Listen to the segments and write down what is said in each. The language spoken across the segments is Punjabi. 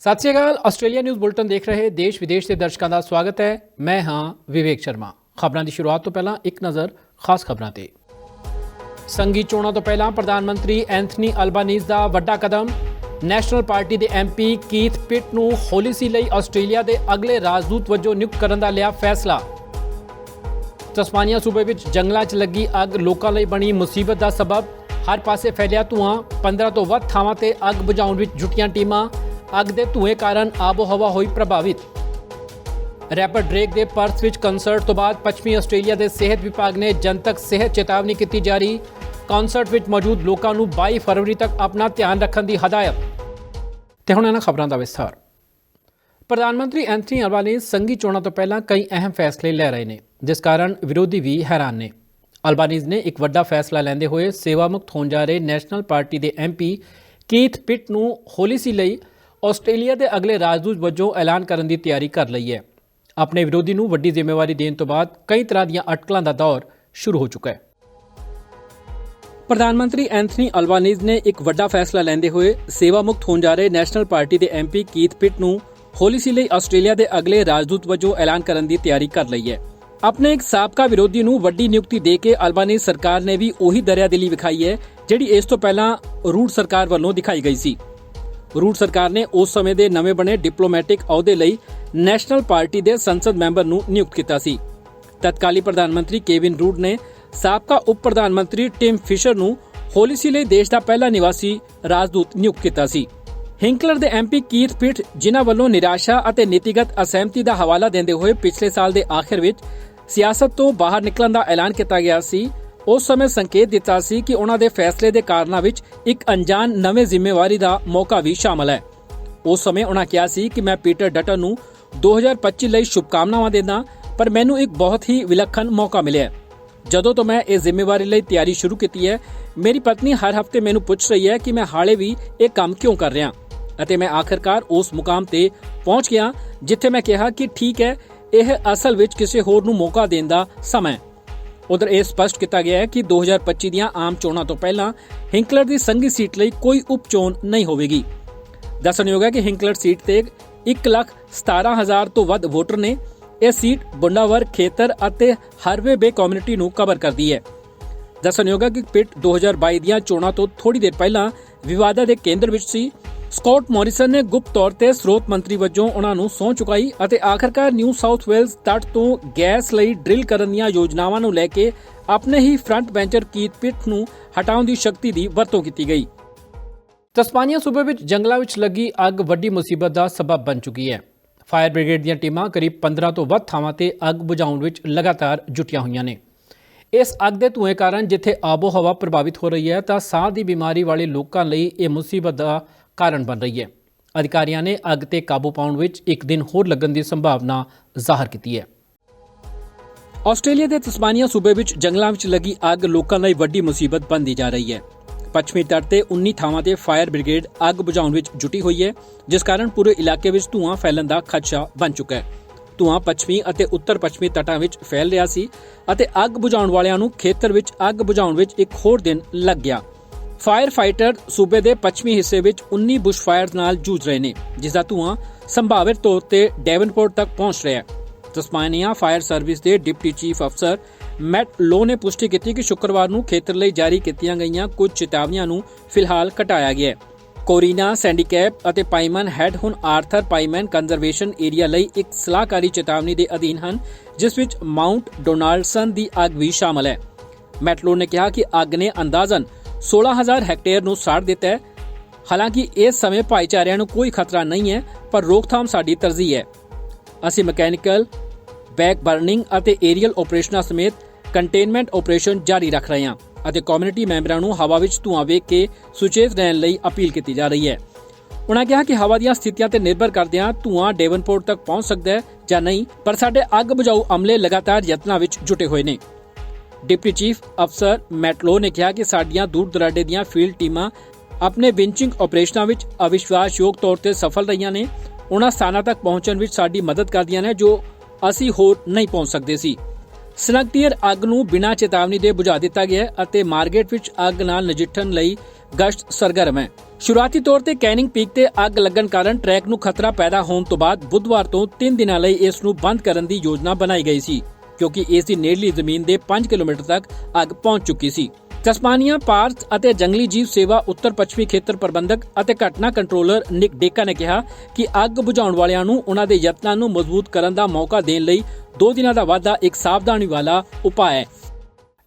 ਸਤਿ ਸ਼੍ਰੀ ਅਕਾਲ, ਆਸਟ੍ਰੇਲੀਆ ਨਿਊਜ਼ ਬੁਲਟਨ ਦੇਖ ਰਹੇ ਦੇਸ਼ ਵਿਦੇਸ਼ ਦੇ ਦਰਸ਼ਕਾਂ ਦਾ ਸਵਾਗਤ ਹੈ। ਮੈਂ ਹਾਂ ਵਿਵੇਕ ਸ਼ਰਮਾ। ਖਬਰਾਂ ਦੀ ਸ਼ੁਰੂਆਤ ਤੋਂ ਪਹਿਲਾਂ ਇੱਕ ਨਜ਼ਰ ਖਾਸ ਖਬਰਾਂ ਤੇ। ਸੰਗੀ ਚੋਣਾਂ ਤੋਂ ਪਹਿਲਾਂ ਪ੍ਰਧਾਨ ਮੰਤਰੀ ਐਂਥਨੀ ਅਲਬਾਨੀਜ਼ ਦਾ ਵੱਡਾ ਕਦਮ। ਨੈਸ਼ਨਲ ਪਾਰਟੀ ਦੇ ਐਮਪੀ ਕੀਥ ਪਿਟ ਨੂੰ ਹੋਲੀਸੀ ਲਈ ਆਸਟ੍ਰੇਲੀਆ ਦੇ ਅਗਲੇ ਰਾਜਦੂਤ ਵਜੋਂ ਨਿਯੁਕਤ ਕਰਨ ਦਾ ਲਿਆ ਫੈਸਲਾ। ਤਸਮਾਨੀਆ ਸੂਬੇ ਵਿੱਚ ਜੰਗਲਾਂ 'ਚ ਲੱਗੀ ਅੱਗ ਲੋਕਾਂ ਲਈ ਬਣੀ ਮੁਸੀਬਤ ਦਾ ਸਬਬ। ਹਰ ਪਾਸੇ ਫੈਲਿਆ ਧੂਆਂ। 15 ਤੋਂ ਵੱਧ ਥਾਵਾਂ ਤੇ ਅੱਗ ਬੁਝਾਉਣ ਵਿੱਚ ਜੁਟੀਆਂ ਟੀਮਾਂ। ਅੱਗ ਦੇ ਧੂਏ ਕਾਰਨ ਆਬੋ ਹਵਾ ਹੋਈ ਪ੍ਰਭਾਵਿਤ। ਰੈਪਰ ਡ੍ਰੇਕ ਦੇ ਪਰਥ ਵਿੱਚ ਕੰਸਰਟ ਤੋਂ ਬਾਅਦ ਪੱਛਮੀ ਆਸਟ੍ਰੇਲੀਆ ਦੇ ਸਿਹਤ ਵਿਭਾਗ ਨੇ ਜਨਤਕ ਸਿਹਤ ਚੇਤਾਵਨੀ ਕੀਤੀ ਜਾਰੀ ਕੰਸਰਟ ਵਿੱਚ ਮੌਜੂਦ ਲੋਕਾਂ ਨੂੰ 22 ਫਰਵਰੀ ਤੱਕ ਆਪਣਾ ਧਿਆਨ ਰੱਖਣ ਦੀ ਹਦਾਇਤ। ਤੇ ਹੁਣ ਇਹਨਾਂ ਖਬਰਾਂ ਦਾ ਵਿਸਥਾਰ। ਪ੍ਰਧਾਨ ਮੰਤਰੀ ਐਂਥਨੀ ਅਲਬਾਨੀਜ਼ ਸੰਘੀ ਚੋਣਾਂ ਤੋਂ ਪਹਿਲਾਂ ਕਈ ਅਹਿਮ ਫੈਸਲੇ ਲੈ ਰਹੇ ਨੇ, ਜਿਸ ਕਾਰਨ ਵਿਰੋਧੀ ਵੀ ਹੈਰਾਨ ਨੇ। ਅਲਬਾਨੀਜ਼ ਨੇ ਇੱਕ ਵੱਡਾ ਫੈਸਲਾ ਲੈਂਦੇ ਹੋਏ ਸੇਵਾ ਮੁਕਤ ਹੋਣ ਜਾ ਰਹੇ ਨੈਸ਼ਨਲ ਪਾਰਟੀ ਦੇ ਐਮਪੀ ਕੀਥ ਪਿਟ ਨੂੰ ਹੋਲੀਸੀ ਲਈ ਆਸਟ੍ਰੇਲੀਆ ਦੇ ਅਗਲੇ ਰਾਜਦੂਤ ਵਜੋਂ ਐਲਾਨ ਕਰਨ ਦੀ ਤਿਆਰੀ ਕਰ ਲਈ ਹੈ। ਆਪਣੇ ਵਿਰੋਧੀ ਨੂੰ ਵੱਡੀ ਜ਼ਿੰਮੇਵਾਰੀ ਦੇਣ ਤੋਂ ਬਾਅਦ ਕਈ ਤਰ੍ਹਾਂ ਦੀਆਂ ਅਟਕਲਾਂ ਦਾ ਦੌਰ ਸ਼ੁਰੂ ਹੋ ਚੁੱਕਾ ਹੈ। ਪ੍ਰਧਾਨ ਮੰਤਰੀ ਐਂਥਨੀ ਅਲਬਾਨੀਜ਼ ਨੇ ਇੱਕ ਵੱਡਾ ਫੈਸਲਾ ਲੈਂਦੇ ਹੋਏ ਸੇਵਾ ਮੁਕਤ ਹੋਣ ਜਾ ਰਹੇ ਨੈਸ਼ਨਲ ਪਾਰਟੀ ਦੇ ਐਮਪੀ ਕੀਥ ਪਿਟ ਨੂੰ ਹੋਲੀਸੀ ਲਈ ਆਸਟ੍ਰੇਲੀਆ ਦੇ ਅਗਲੇ ਰਾਜਦੂਤ ਵਜੋਂ ਐਲਾਨ ਕਰਨ ਦੀ ਤਿਆਰੀ ਕਰ ਲਈ ਹੈ। ਆਪਣੇ ਇੱਕ ਸਾਬਕਾ ਵਿਰੋਧੀ ਨੂੰ ਵੱਡੀ ਨਿਯੁਕਤੀ ਦੇ ਕੇ ਅਲਬਾਨੀਜ਼ ਸਰਕਾਰ ਨੇ ਵੀ ਉਹੀ ਦਰਿਆਦਿਲੀ ਵਿਖਾਈ ਹੈ, ਜਿਹੜੀ ਇਸ ਤੋਂ ਪਹਿਲਾਂ ਰੂਟ ਸਰਕਾਰ ਵੱਲੋਂ ਦਿਖਾਈ ਗਈ ਸੀ। ਰੂਟ ਸਰਕਾਰ ਨੇ ਉਸ ਸਮੇਂ ਦੇ ਨਵੇਂ ਬਣੇ ਡਿਪਲੋਮੈਟਿਕ ਅਹੁਦੇ ਲਈ ਨੈਸ਼ਨਲ ਪਾਰਟੀ ਦੇ ਸੰਸਦ ਮੈਂਬਰ ਨੂੰ ਨਿਯੁਕਤ ਕੀਤਾ ਸੀ। ਤਤਕਾਲੀ ਪ੍ਰਧਾਨ ਮੰਤਰੀ ਕੇਵਿਨ ਰੂਡ ਨੇ ਸਾਬਕਾ ਉਪ ਪ੍ਰਧਾਨ ਮੰਤਰੀ ਟਿਮ ਫਿਸ਼ਰ ਨੂੰ ਹੋਲੀਸੀ ਲਈ ਦੇਸ਼ ਦਾ ਪਹਿਲਾ ਨਿਵਾਸੀ ਰਾਜਦੂਤ ਨਿਯੁਕਤ ਕੀਤਾ ਸੀ। ਹਿੰਕਲਰ ਦੇ ਐਮਪੀ ਕੀਥ ਪਿਟ ਜਿਨ੍ਹਾਂ ਵੱਲੋਂ ਨਿਰਾਸ਼ਾ ਅਤੇ ਨੀਤੀਗਤ ਅਸਹਿਮਤੀ ਦਾ ਹਵਾਲਾ ਦਿੰਦੇ ਹੋਏ ਪਿਛਲੇ ਸਾਲ ਦੇ ਆਖਿਰ ਵਿੱਚ ਸਿਆਸਤ ਤੋਂ ਬਾਹਰ ਨਿਕਲਣ ਦਾ ਐਲਾਨ ਕੀਤਾ ਗਿਆ ਸੀ ਉਸ ਸਮੇਂ ਸੰਕੇਤ ਦਿੱਤਾ ਸੀ ਕਿ ਉਹਨਾਂ ਦੇ ਫੈਸਲੇ ਦੇ ਕਾਰਨਾਂ ਵਿੱਚ ਇੱਕ ਅਣਜਾਣ ਨਵੇਂ ਜ਼ਿੰਮੇਵਾਰੀ ਦਾ ਮੌਕਾ ਵੀ ਸ਼ਾਮਲ ਹੈ। ਉਸ ਸਮੇਂ ਉਹਨਾਂ ਕਿਹਾ ਸੀ ਕਿ ਮੈਂ ਪੀਟਰ ਡਟਨ ਨੂੰ 2025 ਲਈ ਸ਼ੁਭਕਾਮਨਾਵਾਂ ਦਿੰਦਾ, ਪਰ ਮੈਨੂੰ ਇੱਕ ਬਹੁਤ ਹੀ ਵਿਲੱਖਣ ਮੌਕਾ ਮਿਲਿਆ ਜਦੋਂ ਤੋਂ ਮੈਂ ਇਹ ਜ਼ਿੰਮੇਵਾਰੀ ਲਈ ਤਿਆਰੀ ਸ਼ੁਰੂ ਕੀਤੀ ਹੈ, ਮੇਰੀ ਪਤਨੀ ਹਰ ਹਫ਼ਤੇ ਮੈਨੂੰ ਪੁੱਛ ਰਹੀ ਹੈ ਕਿ ਮੈਂ ਹਾਲੇ ਵੀ ਇਹ ਕੰਮ ਕਿਉਂ ਕਰ ਰਿਹਾ। ਅਤੇ ਮੈਂ ਆਖਰਕਾਰ ਉਸ ਮੁਕਾਮ ਤੇ ਪਹੁੰਚ ਗਿਆ, ਜਿੱਥੇ ਮੈਂ ਕਿਹਾ ਕਿ ਠੀਕ ਹੈ, ਇਹ ਅਸਲ ਵਿੱਚ ਕਿਸੇ ਹੋਰ ਨੂੰ ਮੌਕਾ ਦੇਣ ਦਾ ਸਮਾਂ ਹੈ। ਉਧਰ ਇਹ ਸਪਸ਼ਟ ਕੀਤਾ ਗਿਆ ਹੈ ਕਿ 2025 ਦੀਆਂ ਆਮ ਚੋਣਾਂ ਤੋਂ ਪਹਿਲਾਂ ਹਿੰਕਲਰ ਦੀ ਸੰਘੀ ਸੀਟ ਲਈ ਕੋਈ ਉਪ ਚੋਣ ਨਹੀਂ ਹੋਵੇਗੀ। ਦੱਸਣਯੋਗ ਹੈ ਕਿ ਹਿੰਕਲਰ ਸੀਟ ਤੇ 117000 ਤੋਂ ਵੱਧ ਵੋਟਰ ਨੇ ਇਹ ਸੀਟ ਬੁੰਡਾਵਰ, ਖੇਤਰ ਅਤੇ ਹਰਵੇ ਬੇ ਕਮਿਊਨਿਟੀ ਨੂੰ ਕਵਰ ਕਰਦੀ ਹੈ। ਦੱਸਣਯੋਗ ਹੈ ਕਿ ਪਿਟ 2022 ਦੀਆਂ ਚੋਣਾਂ ਤੋਂ ਥੋੜੀ ਦੇਰ ਪਹਿਲਾਂ ਵਿਵਾਦਾਂ ਦੇ ਕੇਂਦਰ ਵਿੱਚ ਸੀ। ਸਕਾਟ ਮੌਰਿਸਨ ਨੇ ਗੁਪਤ ਤੌਰ ਤੇ ਸਰੋਤ ਮੰਤਰੀ ਵਜੋਂ ਉਹਨਾਂ ਨੂੰ ਸਹੁੰ ਚੁਕਾਈ ਅਤੇ ਆਖਰਕਾਰ ਨਿਊ ਸਾਊਥ ਵੇਲਜ਼ ਤੱਟ ਤੋਂ ਗੈਸ ਲਈ ਡਰਿਲ ਕਰਨ ਦੀਆਂ ਯੋਜਨਾਵਾਂ ਨੂੰ ਲੈ ਕੇ ਆਪਣੇ ਹੀ ਫਰੰਟ ਬੈਂਚਰ ਕੀਤ ਪਿੱਠ ਨੂੰ ਹਟਾਉਣ ਦੀ ਸ਼ਕਤੀ ਦੀ ਵਰਤੋਂ ਕੀਤੀ ਗਈ। ਤਸਮਾਨੀਆ ਸੂਬੇ ਵਿੱਚ ਜੰਗਲਾਂ ਵਿੱਚ ਲੱਗੀ ਅੱਗ ਵੱਡੀ ਮੁਸੀਬਤ ਦਾ ਸਬਬ ਬਣ ਚੁੱਕੀ ਹੈ। ਫਾਇਰ ਬ੍ਰਿਗੇਡ ਦੀਆਂ ਟੀਮਾਂ ਕਰੀਬ 15 ਤੋਂ ਵੱਧ ਥਾਵਾਂ ਤੇ ਅੱਗ ਬੁਝਾਉਣ ਵਿੱਚ ਲਗਾਤਾਰ ਜੁਟੀਆਂ ਹੋਈਆਂ ਨੇ। ਇਸ ਅੱਗ ਦੇ ਧੂਏ ਕਾਰਨ ਜਿੱਥੇ ਆਬੋ ਹਵਾ ਪ੍ਰਭਾਵਿਤ ਹੋ ਰਹੀ ਹੈ ਤਾਂ ਸਾਹ ਦੀ ਬਿਮਾਰੀ ਵਾਲੇ ਲੋਕਾਂ ਲਈ ਇਹ ਮੁਸੀਬਤ ਦਾ ਕਾਰਨ ਬਣ ਰਹੀ ਹੈ। ਅਧਿਕਾਰੀਆਂ ਨੇ ਅੱਗ ਤੇ ਕਾਬੂ ਪਾਉਣ ਵਿੱਚ ਇੱਕ ਦਿਨ ਹੋਰ ਲੱਗਣ ਦੀ ਸੰਭਾਵਨਾ ਜ਼ਾਹਰ ਕੀਤੀ ਹੈ। ਆਸਟ੍ਰੇਲੀਆ ਦੇ ਤਸਮਾਨੀਆ ਸੂਬੇ ਵਿੱਚ ਜੰਗਲਾਂ ਵਿੱਚ ਲੱਗੀ ਅੱਗ ਲੋਕਾਂ ਲਈ ਵੱਡੀ ਮੁਸੀਬਤ ਬਣਦੀ ਜਾ ਰਹੀ ਹੈ। ਪੱਛਮੀ ਤੱਟ ਤੇ 19 ਥਾਵਾਂ ਤੇ ਫਾਇਰ ਬ੍ਰਿਗੇਡ ਅੱਗ ਬੁਝਾਉਣ ਵਿੱਚ ਜੁਟੀ ਹੋਈ ਹੈ, ਜਿਸ ਕਾਰਨ ਪੂਰੇ ਇਲਾਕੇ ਵਿੱਚ ਧੂਆਂ ਫੈਲਣ ਦਾ ਖਦਸ਼ਾ ਬਣ ਚੁੱਕਾ ਹੈ। ਧੂਆਂ ਪੱਛਮੀ ਅਤੇ ਉੱਤਰ ਪੱਛਮੀ ਤਟਾਂ ਵਿੱਚ ਫੈਲ ਰਿਹਾ ਸੀ ਅਤੇ ਅੱਗ ਬੁਝਾਉਣ ਵਾਲਿਆਂ ਨੂੰ ਖੇਤਰ ਵਿੱਚ ਅੱਗ ਬੁਝਾਉਣ ਵਿੱਚ ਇੱਕ ਹੋਰ ਦਿਨ ਲੱਗ ਗਿਆ। ਫਾਇਰ ਫਾਈਟਰ ਸੂਬੇ ਦੇ ਪੱਛਮੀ ਹਿੱਸੇ ਵਿੱਚ 19 ਬੁਸ਼ ਫਾਇਰਸ ਨਾਲ ਜੂਝ ਰਹੇ ਨੇ, ਜਿਸ ਦਾ ਧੂਆਂ ਸੰਭਾਵਿਤ ਤੌਰ ਤੇ ਡੈਵਨਪੋਰਟ ਤੱਕ ਪਹੁੰਚ ਰਿਹਾ ਹੈ। ਤਸਮਾਨੀਆ ਫਾਇਰ ਸਰਵਿਸ ਦੇ ਡਿਪਟੀ ਚੀਫ ਅਫਸਰ ਮੈਟ ਲੋ ਨੇ ਪੁਸ਼ਟੀ ਕੀਤੀ ਕਿ ਸ਼ੁੱਕਰਵਾਰ ਨੂੰ ਖੇਤਰ ਲਈ ਜਾਰੀ ਕੀਤੀਆਂ ਗਈਆਂ ਕੁਝ ਚੇਤਾਵਨੀਆਂ ਨੂੰ ਫਿਲਹਾਲ ਘਟਾਇਆ ਗਿਆ ਹੈ। ਕੋਰੀਨਾ, ਸੈਂਡੀਕੈਪ ਅਤੇ ਪਾਈਮਨ ਹੈਡ ਹੁਣ ਆਰਥਰ ਪਾਈਮਨ ਕੰਜ਼ਰਵੇਸ਼ਨ ਏਰੀਆ ਲਈ ਇੱਕ ਸਲਾਹਕਾਰੀ ਚੇਤਾਵਨੀ ਦੇ ਅਧੀਨ ਹਨ, ਜਿਸ ਵਿੱਚ ਮਾਉਂਟ ਡੋਨਾਲਡਸਨ ਦੀ ਅੱਗ ਵੀ ਸ਼ਾਮਲ ਹੈ। ਮੈਟਲੋ ਨੇ ਕਿਹਾ ਕਿ ਅੱਗ ਨੇ ਅੰਦਾਜ਼ਨ 16000 ਹੈਕਟੇਅਰ ਨੂੰ ਸਾੜ ਦਿੱਤਾ ਹੈ। ਹਾਲਾਂਕਿ ਇਸ ਸਮੇਂ ਭਾਈਚਾਰਿਆਂ ਨੂੰ ਕੋਈ ਖਤਰਾ ਨਹੀਂ ਹੈ, ਪਰ ਰੋਕਥਾਮ ਸਾਡੀ ਤਰਜੀਹ ਹੈ। ਅਸੀਂ ਮਕੈਨੀਕਲ, ਬੈਕ ਬਰਨਿੰਗ ਅਤੇ ਏਰੀਅਲ ਆਪਰੇਸ਼ਨਾਂ ਸਮੇਤ ਕੰਟੇਨਮੈਂਟ ਆਪਰੇਸ਼ਨ ਜਾਰੀ ਰੱਖ ਰਹੇ ਹਾਂ ਅਤੇ ਕਮਿਊਨਿਟੀ ਮੈਂਬਰਾਂ ਨੂੰ ਹਵਾ ਵਿੱਚ ਧੂਆਂ ਵੇਖ ਕੇ ਸੁਚੇਤ ਰਹਿਣ ਲਈ ਅਪੀਲ ਕੀਤੀ ਜਾ ਰਹੀ ਹੈ। ਉਨ੍ਹਾਂ ਕਿਹਾ ਕਿ ਹਵਾ ਦੀਆਂ ਸਥਿਤੀਆਂ ਤੇ ਨਿਰਭਰ ਕਰਦਿਆਂ ਧੂਆਂ ਡੇਵਨਪੋਰਟ ਤੱਕ ਪਹੁੰਚ ਸਕਦਾ ਹੈ ਜਾਂ ਨਹੀਂ, ਪਰ ਸਾਡੇ ਅੱਗ ਬੁਝਾਊ ਅਮਲੇ ਲਗਾਤਾਰ ਯਤਨਾਂ ਵਿੱਚ ਜੁਟੇ ਹੋਏ ਨੇ। ਡਿਪਟੀ ਚੀਫ ਅਫਸਰ ਮੈਟਲੋ ਨੇ ਕਿਹਾ ਕਿ ਸਾਡੀਆਂ ਦੂਰ ਦਰਾਡੇ ਦੀਆਂ ਫੀਲਡ ਟੀਮਾਂ ਆਪਣੇ ਵਿੰਚਿੰਗ ਆਪਰੇਸ਼ਨਾਂ ਵਿੱਚ ਅਵਿਸ਼ਵਾਸਯੋਗ ਤੌਰ ਤੇ ਸਫਲ ਰਹੀਆਂ ਨੇ। ਉਹਨਾਂ ਸਥਾਨਾਂ ਤੱਕ ਪਹੁੰਚਣ ਵਿੱਚ ਸਾਡੀ ਮਦਦ ਕਰਦੀਆਂ ਨੇ ਜੋ ਅਸੀਂ ਹੋਰ ਨਹੀਂ ਪਹੁੰਚ ਸਕਦੇ ਸੀ। ਸਨਕਟੀਅਰ ਅੱਗ ਨੂੰ ਬਿਨਾਂ ਚੇਤਾਵਨੀ ਦੇ ਬੁਝਾ ਦਿੱਤਾ ਗਿਆ ਅਤੇ ਮਾਰਕੀਟ ਵਿੱਚ ਅੱਗ ਨਾਲ ਨਜਿੱਠਣ ਲਈ ਗਸ਼ਤ ਸਰਗਰਮ ਹੈ। ਸ਼ੁਰੂਆਤੀ ਤੌਰ ਤੇ ਕੈਨਿੰਗ ਪੀਕ ਤੇ ਅੱਗ ਲੱਗਣ ਕਾਰਨ ਟਰੈਕ ਨੂੰ ਖਤਰਾ ਪੈਦਾ ਹੋਣ ਤੋਂ ਬਾਅਦ ਬੁੱਧਵਾਰ ਤੋਂ 3 ਦਿਨਾਂ ਲਈ ਇਸ ਨੂੰ ਬੰਦ ਕਰਨ ਦੀ ਯੋਜਨਾ ਬਣਾਈ ਗਈ ਸੀ। ਕਿਉਂਕਿ ਇਸ ਦੀ ਨੇੜਲੀ ਜ਼ਮੀਨ ਦੇ 5 ਕਿਲੋਮੀਟਰ ਤੱਕ ਅੱਗ ਪਹੁੰਚ ਚੁੱਕੀ ਸੀ। ਤਸਮਾਨੀਆ ਪਾਰਕਸ ਅਤੇ ਜੰਗਲੀ ਜੀਵ ਸੇਵਾ ਉੱਤਰ ਪੱਛਮੀ ਖੇਤਰ ਪ੍ਰਬੰਧਕ ਅਤੇ ਘਟਨਾ ਕੰਟਰੋਲਰ ਨਿਕ ਡੇਕਾ ਨੇ ਕਿਹਾ ਕਿ ਅੱਗ ਬੁਝਾਉਣ ਵਾਲਿਆਂ ਨੂੰ ਉਹਨਾਂ ਦੇ ਯਤਨਾਂ ਨੂੰ ਮਜ਼ਬੂਤ ਕਰਨ ਦਾ ਮੌਕਾ ਦੇਣ ਲਈ 2 ਦਿਨਾਂ ਦਾ ਵਾਅਦਾ ਇੱਕ ਸਾਵਧਾਨੀ ਵਾਲਾ ਉਪਾਅ ਹੈ।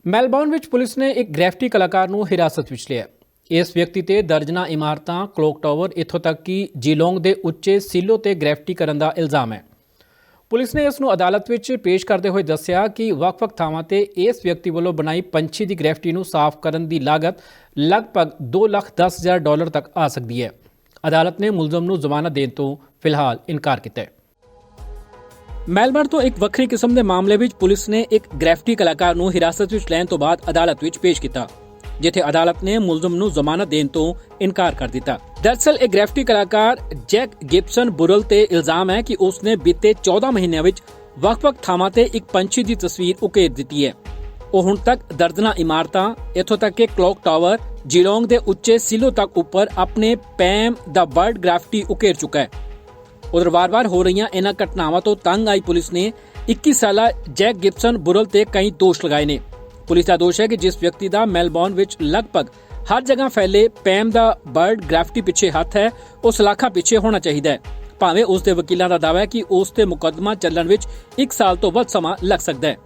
ਮੈਲਬੌਰਨ ਵਿੱਚ ਪੁਲਿਸ ਨੇ ਇੱਕ ਗ੍ਰੈਫਿਟੀ ਕਲਾਕਾਰ ਨੂੰ ਹਿਰਾਸਤ ਵਿੱਚ ਲਿਆ। ਇਸ ਵਿਅਕਤੀ ਤੇ ਦਰਜਨਾ ਇਮਾਰਤਾਂ, ਕਲੋਕ ਟਾਵਰ, ਇੱਥੋਂ ਤੱਕ ਕਿ ਜੀਲੋਂਗ ਦੇ ਉੱਚੇ ਸੀਲੋ ਤੇ ਗ੍ਰੈਫਿਟੀ ਕਰਨ ਦਾ ਇਲਜ਼ਾਮ ਹੈ। ਪੁਲਿਸ ਨੇ ਇਸ ਨੂੰ ਅਦਾਲਤ ਵਿੱਚ ਪੇਸ਼ ਕਰਦੇ ਹੋਏ ਦੱਸਿਆ ਕਿ ਵੱਖ-ਵੱਖ ਥਾਵਾਂ ਤੇ ਇਸ ਵਿਅਕਤੀ ਵੱਲੋਂ ਬਣਾਈ ਪੰਛੀ ਦੀ ਗ੍ਰੈਫਟੀ ਨੂੰ ਸਾਫ਼ ਕਰਨ ਦੀ ਲਾਗਤ ਲਗਭਗ 2 ਲੱਖ 10 ਹਜ਼ਾਰ ਡਾਲਰ ਤੱਕ ਆ ਸਕਦੀ ਹੈ। ਅਦਾਲਤ ਨੇ ਮੁਲਜ਼ਮ ਨੂੰ ਜ਼ਮਾਨਤ ਦੇਣ ਤੋਂ ਫਿਲਹਾਲ ਇਨਕਾਰ ਕੀਤਾ ਹੈ। ਮੈਲਬਰਨ ਤੋਂ ਇੱਕ ਵੱਖਰੀ ਕਿਸਮ ਦੇ ਮਾਮਲੇ ਵਿੱਚ ਪੁਲਿਸ ਨੇ ਇੱਕ ਗ੍ਰੈਫਟੀ ਕਲਾਕਾਰ ਨੂੰ ਹਿਰਾਸਤ ਵਿੱਚ ਲੈਣ ਤੋਂ ਬਾਅਦ ਅਦਾਲਤ ਵਿੱਚ ਪੇਸ਼ ਕੀਤਾ, ਜਿੱਥੇ ਅਦਾਲਤ ਨੇ ਮੁਲਜ਼ਮ ਨੂੰ ਜ਼ਮਾਨਤ ਦੇਣ ਤੋਂ ਇਨਕਾਰ ਕਰ ਦਿੱਤਾ। ਦਰਅਸਲ ਇਹ ਗ੍ਰੈਫਿਟੀ ਕਲਾਕਾਰ ਜੈਕ ਗਿਬਸਨ ਬੁਰਲ ਤੇ ਇਲਜ਼ਾਮ ਹੈ ਕਿ ਉਸ ਬੀਤੇ 14 ਮਹੀਨਿਆਂ ਵਿੱਚ ਵੱਖ-ਵੱਖ ਥਾਵਾਂ ਤੇ ਇੱਕ ਪੰਛੀ ਦੀ ਤਸਵੀਰ ਉਕੇਰ ਦਿੱਤੀ ਹੈ। ਉਹ ਹੁਣ ਤੱਕ ਦਰਜਨਾ ਇਮਾਰਤਾਂ, ਇੱਥੋਂ ਤੱਕ ਕਿ ਕਲੌਕ ਟਾਵਰ, ਜਿਲੋਂਗ ਦੇ ਉੱਚੇ ਸਿਲੋ ਤੱਕ ਉੱਪਰ ਆਪਣੇ ਪੈਮ ਦਾ ਬਰਡ ਗ੍ਰਾਫਿਟੀ ਉਕੇਰ ਚੁੱਕਾ ਹੈ। ਉਧਰ ਵਾਰ-ਵਾਰ ਹੋ ਰਹੀਆਂ ਇਹਨਾਂ ਘਟਨਾਵਾਂ ਤੋਂ ਤੰਗ ਆਈ ਪੁਲਿਸ ਨੇ 21 ਸਾਲਾ ਜੈਕ ਗਿਬਸਨ ਬੁਰਲ ਤੇ ਕਈ ਦੋਸ਼ ਲਗਾਏ ਨੇ। ਪੁਲਿਸ ਦਾ ਦੋਸ਼ ਹੈ ਕਿ ਜਿਸ ਵਿਅਕਤੀ ਦਾ ਮੈਲਬੌਰਨ ਵਿੱਚ ਲਗਭਗ ਹਰ ਜਗ੍ਹਾ ਫੈਲੇ ਪੈਮ ਦਾ ਬਰਡ ਗ੍ਰਾਫਿਟੀ ਪਿੱਛੇ ਹੱਥ ਹੈ, ਉਹ ਸਲਾਖਾ ਪਿੱਛੇ ਹੋਣਾ ਚਾਹੀਦਾ ਹੈ। ਭਾਵੇਂ ਉਸ ਦੇ ਵਕੀਲਾਂ ਦਾ ਦਾਅਵਾ ਹੈ ਕਿ ਉਸ ਤੇ ਮੁਕੱਦਮਾ ਚੱਲਣ ਵਿੱਚ 1 ਸਾਲ ਤੋਂ ਵੱਧ ਸਮਾਂ ਲੱਗ ਸਕਦਾ ਹੈ।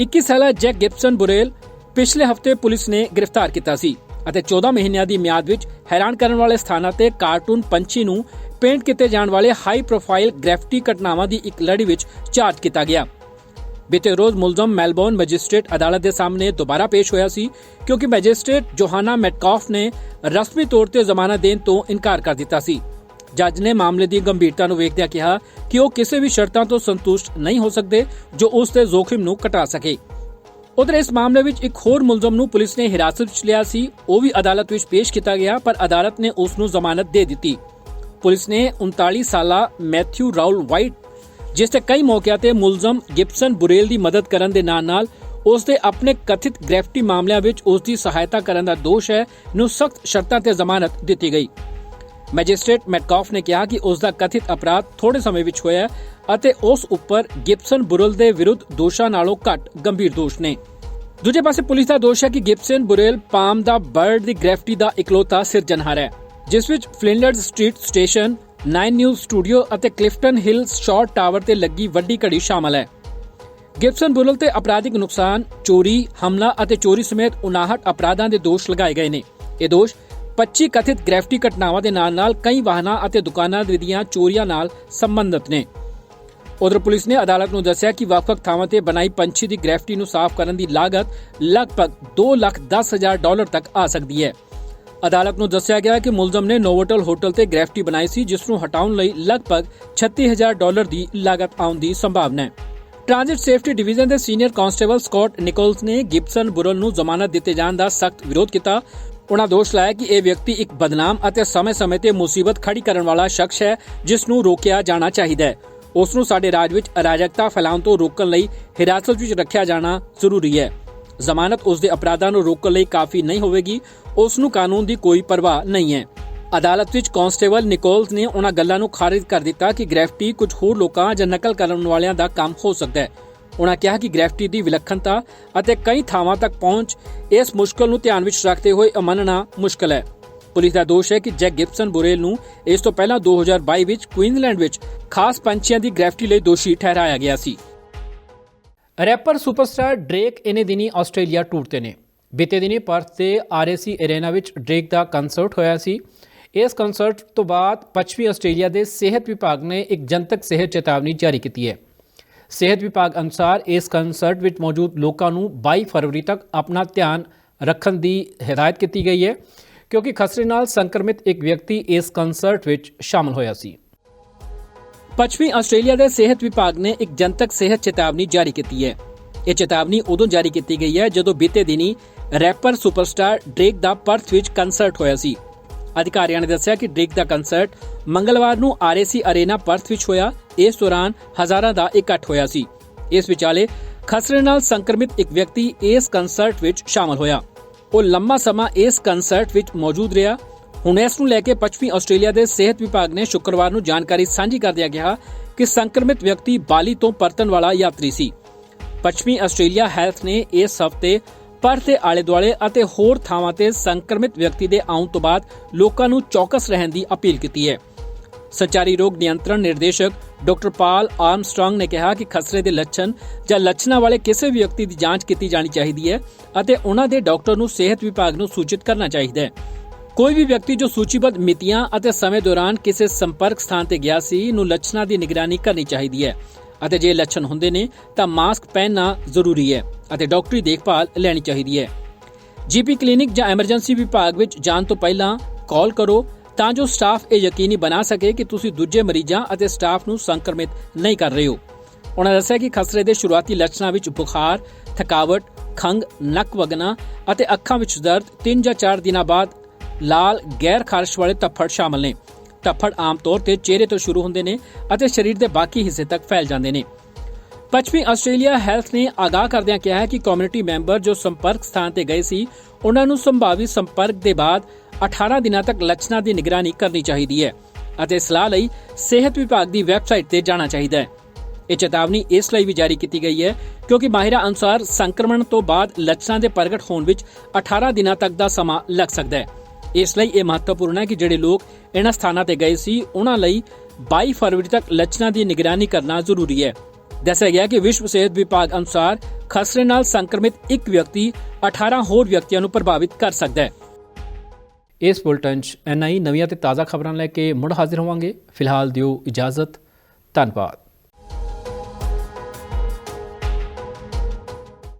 21 ਸਾਲਾ ਜੈਕ ਗਿਬਸਨ ਬੁਰੇਲ ਪਿਛਲੇ ਹਫ਼ਤੇ ਪੁਲਿਸ ਨੇ ਗ੍ਰਿਫਤਾਰ ਕੀਤਾ ਸੀ ਅਤੇ 14 ਮਹੀਨਿਆਂ ਦੀ ਮਿਆਦ ਵਿੱਚ ਹੈਰਾਨ ਕਰਨ ਵਾਲੇ ਸਥਾਨਾਂ ਤੇ ਕਾਰਟੂਨ ਪੰਛੀ ਨੂੰ ਪੇਂਟ ਕੀਤੇ ਜਾਣ ਵਾਲੇ ਹਾਈ ਪ੍ਰੋਫਾਈਲ ਗ੍ਰੈਫਿਟੀ ਘਟਨਾਵਾਂ ਦੀ ਇੱਕ ਲੜੀ ਵਿੱਚ ਚਾਰਜ ਕੀਤਾ ਗਿਆ। ਬੀਤੇ ਰੋਜ਼ ਮੁਲਜ਼ਮ ਮੈਲਬੌਰਨ ਮੈਜਿਸਟ੍ਰੇਟ ਅਦਾਲਤ ਦੇ ਸਾਹਮਣੇ ਦੁਬਾਰਾ ਪੇਸ਼ ਹੋਇਆ ਸੀ, ਕਿਉਂਕਿ ਮੈਜਿਸਟ੍ਰੇਟ ਜੋਹਾਨਾ ਮੈਟਕਾਫ ਨੇ ਰਸਮੀ ਤੌਰ ਤੇ ਜ਼ਮਾਨਤ ਦੇਣ ਤੋਂ ਇਨਕਾਰ ਕਰ ਦਿੱਤਾ ਸੀ। ਜੱਜ ਨੇ ਮਾਮਲੇ ਦੀ ਗੰਭੀਰਤਾ ਨੂੰ ਵੇਖਦਿਆਂ ਕਿਹਾ ਕਿ ਉਹ ਕਿਸੇ ਵੀ ਸ਼ਰਤਾਂ ਤੋਂ ਸੰਤੁਸ਼ਟ ਨਹੀਂ ਹੋ ਸਕਦੇ ਜੋ ਉਸ ਦੇ ਜ਼ੋਖਿਮ ਨੂੰ ਘਟਾ ਸਕੇ। ਉਧਰ ਇਸ ਮਾਮਲੇ ਵਿੱਚ ਇੱਕ ਹੋਰ ਮੁਲਜ਼ਮ ਨੂੰ ਪੁਲਿਸ ਨੇ ਹਿਰਾਸਤ ਵਿੱਚ ਲਿਆ ਸੀ, ਉਹ ਵੀ ਅਦਾਲਤ ਵਿੱਚ ਪੇਸ਼ ਕੀਤਾ ਗਿਆ, ਪਰ ਅਦਾਲਤ ਨੇ ਉਸ ਨੂੰ ਜ਼ਮਾਨਤ ਦੇ ਦਿੱਤੀ। ਪੁਲਿਸ ਨੇ 39 ਸਾਲਾ ਮੈਥਿਊ ਰਾਉਲ ਵਾਈਟ ਜਿਸ ਤੇ ਕਈ ਮੌਕਿਆਂ ਤੇ ਮੁਲਜ਼ਮ ਗਿਬਸਨ ਬੁਰੇਲ ਦੀ ਮਦਦ ਕਰਨ ਦੇ ਨਾਲ-ਨਾਲ ਉਸ ਦੇ ਆਪਣੇ ਕਥਿਤ ਗ੍ਰੈਫਿਟੀ ਮਾਮਲਿਆਂ ਵਿੱਚ ਉਸ ਦੀ ਸਹਾਇਤਾ ਕਰਨ ਦਾ ਦੋਸ਼ ਹੈ ਨੂੰ ਸਖਤ ਸ਼ਰਤਾਂ ਤੇ ਜ਼ਮਾਨਤ ਦਿੱਤੀ ਗਈ। ਮੈਜਿਸਟ੍ਰੇਟ ਮੈਟਕਾਫ ਨੇ ਕਿਹਾ ਕਿ ਉਸ ਦਾ ਕਥਿਤ ਅਪਰਾਧ ਥੋੜੇ ਸਮੇਂ ਵਿੱਚ ਹੋਇਆ ਅਤੇ ਉਸ ਉੱਪਰ ਗਿਬਸਨ ਬੁਰਲ ਦੇ ਵਿਰੁੱਧ ਦੋਸ਼ਾਂ ਨਾਲੋਂ ਘੱਟ ਗੰਭੀਰ ਦੋਸ਼ ਨੇ। ਦੂਜੇ ਪਾਸੇ ਪੁਲਿਸ ਦਾ ਦੋਸ਼ ਹੈ ਕਿ ਗਿਬਸਨ ਬੁਰੇਲ ਪਾਮ ਦਾ ਬਰਡ ਦੀ ਗ੍ਰੈਫਟੀ ਦਾ ਇਕਲੌਤਾ ਸਿਰਜਣਹਾਰ ਹੈ, ਜਿਸ ਵਿੱਚ Flinders Street station 9 news studio ਅਤੇ ਕਲਿਫਟਨ ਹਿਲ ਸ਼ਾਰਟ ਟਾਵਰ ਤੇ ਲੱਗੀ ਵੱਡੀ ਘੜੀ ਸ਼ਾਮਲ ਹੈ। ਗਿਬਸਨ ਬੁਰਲ ਤੇ ਅਪਰਾਧਿਕ ਨੁਕਸਾਨ, ਚੋਰੀ, ਹਮਲਾ ਅਤੇ ਚੋਰੀ ਸਮੇਤ 59 ਅਪਰਾਧਾਂ ਦੇ ਦੋਸ਼ ਲਗਾਏ ਗਏ ਨੇ। ਇਹ ਦੋਸ਼ 25 ਕਥਿਤ ਗ੍ਰੈਫਿਟੀ ਘਟਨਾਵਾਂ ਦੇ ਨਾਲ-ਨਾਲ ਕਈ ਵਾਹਨਾਂ ਅਤੇ ਦੁਕਾਨਾਂ ਦੀਆਂ ਚੋਰੀਆਂ ਨਾਲ ਸੰਬੰਧਿਤ ਨੇ। ਉਧਰ ਪੁਲਿਸ ਨੇ ਅਦਾਲਤ ਨੂੰ ਦੱਸਿਆ ਕਿ ਵੱਖ-ਵੱਖ ਥਾਵਾਂ ਤੇ ਬਣਾਈ ਪੰਛੀ ਦੀ ਗ੍ਰੈਫਟੀ ਨੂੰ ਸਾਫ਼ ਕਰਨ ਦੀ ਲਾਗਤ ਲਗਭਗ 2 ਲੱਖ 10 ਹਜ਼ਾਰ ਡਾਲਰ ਤੱਕ ਆ ਸਕਦੀ ਹੈ। ਅਦਾਲਤ ਨੂੰ ਦੱਸਿਆ ਗਿਆ ਕਿ ਮੁਲਜ਼ਮ ਨੇ ਨੋਵੋਟਲ ਹੋਟਲ ਤੇ ਗ੍ਰੈਫਿਟੀ ਬਣਾਈ ਸੀ, ਜਿਸ ਨੂੰ ਹਟਾਉਣ ਲਈ ਲਗਭਗ 36000 ਡਾਲਰ ਦੀ ਲਾਗਤ ਆਉਣ ਦੀ ਸੰਭਾਵਨਾ ਹੈ। ਟ੍ਰਾਂਜ਼ਿਟ ਸੇਫਟੀ ਡਿਵੀਜ਼ਨ ਦੇ ਸੀਨੀਅਰ ਕਾਂਸਟੇਬਲ ਸਕਾਟ ਨਿਕੋਲਸ ਨੇ ਗਿਬਸਨ ਬੁਰਲ ਨੂੰ ਜ਼ਮਾਨਤ ਦਿੱਤੇ ਜਾਣ ਦਾ ਸਖਤ ਵਿਰੋਧ ਕੀਤਾ। ਉਹਨਾਂ ਦੋਸ਼ ਲਾਇਆ ਕਿ ਇਹ ਵਿਅਕਤੀ ਇੱਕ ਬਦਨਾਮ ਅਤੇ ਸਮੇਂ-ਸਮੇਂ ਤੇ ਮੁਸੀਬਤ ਖੜੀ ਕਰਨ ਵਾਲਾ ਸ਼ਖਸ ਹੈ, ਜਿਸ ਨੂੰ ਰੋਕਿਆ ਜਾਣਾ ਚਾਹੀਦਾ ਹੈ। ਉਸ ਨੂੰ ਸਾਡੇ ਰਾਜ ਵਿੱਚ ਅਰਾਜਕਤਾ ਫੈਲਾਉਣ ਤੋਂ ਰੋਕਣ ਲਈ ਹਿਰਾਸਤ ਵਿੱਚ ਰੱਖਿਆ ਜਾਣਾ ਜ਼ਰੂਰੀ ਹੈ। ਜ਼ਮਾਨਤ ਉਸ ਦੇ ਅਪਰਾਧਾਂ ਨੂੰ ਰੋਕਣ ਲਈ ਕਾਫੀ ਨਹੀਂ ਹੋਵੇਗੀ। ਉਸ ਨੂੰ ਕਾਨੂੰਨ ਦੀ ਕੋਈ ਪਰਵਾਹ ਨਹੀਂ ਹੈ। ਅਦਾਲਤ ਵਿੱਚ ਕਾਂਸਟੇਬਲ ਨਿਕੋਲਸ ਨੇ ਉਹਨਾਂ ਗੱਲਾਂ ਨੂੰ ਖਾਰਜ ਕਰ ਦਿੱਤਾ ਕਿ ਗ੍ਰੈਫਿਟੀ ਕੁਝ ਹੋਰ ਲੋਕਾਂ ਜਾਂ ਨਕਲ ਕਰਨ ਵਾਲਿਆਂ ਦਾ ਕੰਮ ਹੋ ਸਕਦਾ ਹੈ। ਉਹਨਾਂ ਕਿਹਾ ਕਿ ਗ੍ਰੈਫਿਟੀ ਦੀ ਵਿਲੱਖਣਤਾ ਅਤੇ ਕਈ ਥਾਵਾਂ ਤੱਕ ਪਹੁੰਚ ਇਸ ਮੁਸ਼ਕਲ ਨੂੰ ਧਿਆਨ ਵਿੱਚ ਰੱਖਦੇ ਹੋਏ ਮੰਨਣਾ ਮੁਸ਼ਕਲ ਹੈ। ਪੁਲਿਸ ਦਾ ਦੋਸ਼ ਹੈ ਕਿ ਜੈਕ ਗਿਬਸਨ ਬੁਰੇਲ ਨੂੰ ਇਸ ਤੋਂ ਪਹਿਲਾਂ 2022 ਵਿੱਚ ਕੁਈਨਲੈਂਡ ਵਿੱਚ ਖਾਸ ਪੰਛੀਆਂ ਦੀ ਗ੍ਰੈਫਿਟੀ ਲਈ ਦੋਸ਼ੀ ਠਹਿਰਾਇਆ ਗਿਆ ਸੀ। ਰੈਪਰ ਸੁਪਰਸਟਾਰ ਡ੍ਰੇਕ ਇਹਨੇ ਦਿਨੀ ਆਸਟ੍ਰੇਲੀਆ ਟੂਰ ਤੇ ਨੇ। ਬੀਤੇ ਦਿਨੀ ਪਰਥ ਦੇ ਆਰਏਸੀ ਅਰੇਨਾ ਵਿੱਚ ਡ੍ਰੇਕ ਦਾ ਕੰਸਰਟ ਹੋਇਆ ਸੀ। ਇਸ ਕੰਸਰਟ ਤੋਂ ਬਾਅਦ ਪੱਛਮੀ ਆਸਟ੍ਰੇਲੀਆ ਦੇ ਸਿਹਤ ਵਿਭਾਗ ਨੇ ਇੱਕ ਜਨਤਕ ਸਿਹਤ ਚੇਤਾਵਨੀ ਜਾਰੀ ਕੀਤੀ ਹੈ। ਸਿਹਤ ਵਿਭਾਗ ਅਨੁਸਾਰ ਇਸ ਕੰਸਰਟ ਵਿੱਚ ਮੌਜੂਦ ਲੋਕਾਂ ਨੂੰ 22 ਫਰਵਰੀ ਤੱਕ ਆਪਣਾ ਧਿਆਨ ਰੱਖਣ ਦੀ ਹਦਾਇਤ ਕੀਤੀ ਗਈ ਹੈ, ਕਿਉਂਕਿ ਖਸਰੇ ਨਾਲ ਸੰਕਰਮਿਤ ਇੱਕ ਵਿਅਕਤੀ ਇਸ ਕੰਸਰਟ ਵਿੱਚ ਸ਼ਾਮਲ ਹੋਇਆ ਸੀ। ਪੱਛਮੀ ਆਸਟ੍ਰੇਲੀਆ ਦੇ ਸਿਹਤ ਵਿਭਾਗ ਨੇ ਇੱਕ ਜਨਤਕ ਸਿਹਤ ਚੇਤਾਵਨੀ ਜਾਰੀ ਕੀਤੀ ਹੈ। ਇਹ ਚੇਤਾਵਨੀ ਉਦੋਂ ਜਾਰੀ ਕੀਤੀ ਗਈ ਹੈ ਜਦੋਂ ਬੀਤੇ ਦਿਨੀ ਰੈਪਰ ਸੁਪਰਸਟਾਰ ਡ੍ਰੇਕ ਦਾ ਪਰਥ ਵਿੱਚ ਕੰਸਰਟ ਹੋਇਆ ਸੀ। ਅਧਿਕਾਰੀਆਂ ਨੇ ਦੱਸਿਆ ਕਿ ਡ੍ਰੇਕ ਦਾ ਕੰਸਰਟ ਮੰਗਲਵਾਰ ਨੂੰ ਆਰਏਸੀ ਅਰੇਨਾ ਪਰਥ ਵਿੱਚ ਹੋਇਆ। ਇਸ ਦੌਰਾਨ ਹਜ਼ਾਰਾਂ ਦਾ ਇਕੱਠ ਹੋਇਆ ਸੀ। ਇਸ ਵਿਚਾਲੇ ਖਸਰੇ ਨਾਲ ਸੰਕਰਮਿਤ ਇੱਕ ਵਿਅਕਤੀ ਇਸ ਕੰਸਰਟ ਵਿੱਚ ਸ਼ਾਮਲ ਹੋਇਆ। ਉਹ ਲੰਮਾ ਸਮਾਂ ਇਸ ਕੰਸਰਟ ਵਿੱਚ ਮੌਜੂਦ ਰਿਹਾ। ਹੁਣ ਇਸ ਨੂੰ ਲੈ ਕੇ ਪੱਛਮੀ ਆਸਟ੍ਰੇਲੀਆ ਦੇ ਸਿਹਤ ਵਿਭਾਗ ਨੇ ਸ਼ੁੱਕਰਵਾਰ ਨੂੰ ਜਾਣਕਾਰੀ ਸਾਂਝੀ ਕਰਦਿਆਂ ਕਿਹਾ ਕਿ ਸੰਕਰਮਿਤ ਵਿਅਕਤੀ ਬਾਲੀ ਤੋਂ ਪਰਤਣ ਵਾਲਾ ਯਾਤਰੀ ਸੀ। ਪੱਛਮੀ ਆਸਟ੍ਰੇਲੀਆ ਹੈਲਥ ਨੇ ਇਸ ਹਫ਼ਤੇ ਪਰਥ ਦੇ ਆਲੇ ਦੁਆਲੇ ਅਤੇ ਹੋਰ ਥਾਵਾਂ ਤੇ ਸੰਕਰਮਿਤ ਵਿਅਕਤੀ ਦੇ ਆਉਣ ਤੋਂ ਬਾਅਦ ਲੋਕਾਂ ਨੂੰ ਚੌਕਸ ਰਹਿਣ ਦੀ ਅਪੀਲ ਕੀਤੀ ਹੈ। ਸੰਚਾਰੀ ਰੋਗ ਨਿਯੰਤਰਣ ਨਿਰਦੇਸ਼ਕ ਡਾਕਟਰ ਪਾਲ ਆਰਮਸਟ੍ਰੋਂਗ ਨੇ ਕਿਹਾ ਕਿ ਖਸਰੇ ਦੇ ਲੱਛਣ ਜਾਂ ਲੱਛਣਾਂ ਵਾਲੇ ਕਿਸੇ ਵੀ ਵਿਅਕਤੀ ਦੀ ਜਾਂਚ ਕੀਤੀ ਜਾਣੀ ਚਾਹੀਦੀ ਹੈ ਅਤੇ ਉਹਨਾਂ ਦੇ ਡਾਕਟਰ ਨੂੰ ਸਿਹਤ ਵਿਭਾਗ ਨੂੰ ਸੂਚਿਤ ਕਰਨਾ ਚਾਹੀਦਾ ਹੈ। ਕੋਈ ਵੀ ਵਿਅਕਤੀ ਜੋ ਸੂਚੀਬੱਧ ਮਿਤੀਆਂ ਅਤੇ ਸਮੇਂ ਦੌਰਾਨ ਕਿਸੇ ਸੰਪਰਕ ਸਥਾਨ ਤੇ ਗਿਆ ਸੀ ਨੂੰ ਲੱਛਣਾਂ ਦੀ ਨਿਗਰਾਨੀ ਕਰਨੀ ਚਾਹੀਦੀ ਹੈ। ਅਤੇ ਜੇ ਲੱਛਣ ਹੁੰਦੇ ਨੇ, ਤਾਂ ਮਾਸਕ ਪਹਿਨਣਾ ਜ਼ਰੂਰੀ ਹੈ ਅਤੇ ਡਾਕਟਰੀ ਦੇਖਭਾਲ ਲੈਣੀ ਚਾਹੀਦੀ ਹੈ। ਜੀਪੀ ਕਲੀਨਿਕ ਜਾਂ ਐਮਰਜੈਂਸੀ ਵਿਭਾਗ ਵਿੱਚ ਜਾਣ ਤੋਂ ਪਹਿਲਾਂ ਕਾਲ ਕਰੋ ਤਾਂ ਜੋ ਸਟਾਫ ਇਹ ਯਕੀਨੀ ਬਣਾ ਸਕੇ ਕਿ ਤੁਸੀਂ ਦੂਜੇ ਮਰੀਜ਼ਾਂ ਅਤੇ ਸਟਾਫ ਨੂੰ ਸੰਕਰਮਿਤ ਨਹੀਂ ਕਰ ਰਹੇ ਹੋ। ਉਹਨਾਂ ਦੱਸਿਆ ਕਿ ਖਸਰੇ ਦੇ ਸ਼ੁਰੂਆਤੀ ਲੱਛਣਾਂ ਵਿੱਚ ਬੁਖਾਰ, ਥਕਾਵਟ ਖੰਗ ਨੱਕ ਵਗਣਾ ਅਤੇ ਅੱਖਾਂ ਵਿੱਚ ਦਰਦ 3 ਜਾਂ 4 ਦਿਨਾਂ ਬਾਅਦ ਲਾਲ ਗੈਰ ਖਾਰਸ਼ ਵਾਲੇ ਧੱਫੜ ਸ਼ਾਮਲ ਨੇ। ਧੱਫੜ ਆਮ ਤੌਰ ਤੇ ਚਿਹਰੇ ਤੋਂ ਸ਼ੁਰੂ ਹੁੰਦੇ ਨੇ ਅਤੇ ਸਰੀਰ ਦੇ ਬਾਕੀ ਹਿੱਸੇ ਤੱਕ ਫੈਲ ਜਾਂਦੇ ਨੇ। ਪੱਛਮੀ ਆਸਟ੍ਰੇਲੀਆ ਹੈਲਥ ਨੇ ਆਗਾਹ ਕਰਦਿਆਂ ਕਿਹਾ ਹੈ ਕਿ ਕਮਿਊਨਿਟੀ ਮੈਂਬਰ ਜੋ ਸੰਪਰਕ ਸਥਾਨ ਤੇ ਗਏ ਸੀ, ਉਹਨਾਂ ਨੂੰ ਸੰਭਾਵੀ ਸੰਪਰਕ ਦੇ ਬਾਅਦ 18 ਦਿਨਾਂ ਤੱਕ ਲੱਛਣਾਂ ਦੀ ਨਿਗਰਾਨੀ ਕਰਨੀ ਚਾਹੀਦੀ ਹੈ ਅਤੇ ਸਲਾਹ ਲਈ ਸਿਹਤ ਵਿਭਾਗ ਦੀ ਵੈਬਸਾਈਟ ਤੇ ਜਾਣਾ ਚਾਹੀਦਾ ਹੈ। ਇਹ ਚੇਤਾਵਨੀ ਇਸ ਲਈ ਵੀ ਜਾਰੀ ਕੀਤੀ ਗਈ ਹੈ ਕਿਉਂਕਿ ਮਾਹਿਰਾਂ ਅਨੁਸਾਰ ਸੰਕਰਮਣ ਤੋਂ ਬਾਅਦ ਲੱਛਣਾਂ ਦੇ ਪ੍ਰਗਟ ਹੋਣ ਵਿੱਚ 18 ਦਿਨਾਂ ਤੱਕ ਦਾ ਸਮਾਂ ਲੱਗ ਸਕਦਾ ਹੈ। ਇਸ ਲਈ ਇਹ ਮਹੱਤਵਪੂਰਨ ਹੈ ਕਿ ਜਿਹੜੇ ਲੋਕ ਇਹਨਾਂ ਸਥਾਨਾਂ ਤੇ ਗਏ ਸੀ, ਉਹਨਾਂ ਲਈ 22 ਫਰਵਰੀ ਤੱਕ ਲੱਛਣਾਂ ਦੀ ਨਿਗਰਾਨੀ ਕਰਨਾ ਜ਼ਰੂਰੀ ਹੈ। ਦੱਸਿਆ ਗਿਆ ਕਿ ਵਿਸ਼ਵ ਸਿਹਤ ਵਿਭਾਗ ਅਨੁਸਾਰ ਖਸਰੇ ਨਾਲ ਸੰਕਰਮਿਤ ਇੱਕ ਵਿਅਕਤੀ 18 ਹੋਰ ਵਿਅਕਤੀਆਂ ਨੂੰ ਪ੍ਰਭਾਵਿਤ ਕਰ ਸਕਦਾ ਹੈ। ਇਸ ਬੁਲਟਨ 'ਚ ਐਨਆਈ ਨਵੀਆਂ ਤੇ ਤਾਜ਼ਾ ਖਬਰਾਂ ਲੈ ਕੇ ਮੁੜ ਹਾਜ਼ਰ ਹੋਵਾਂਗੇ। ਫਿਲਹਾਲ ਦਿਓ ਇਜਾਜ਼ਤ। ਧੰਨਵਾਦ।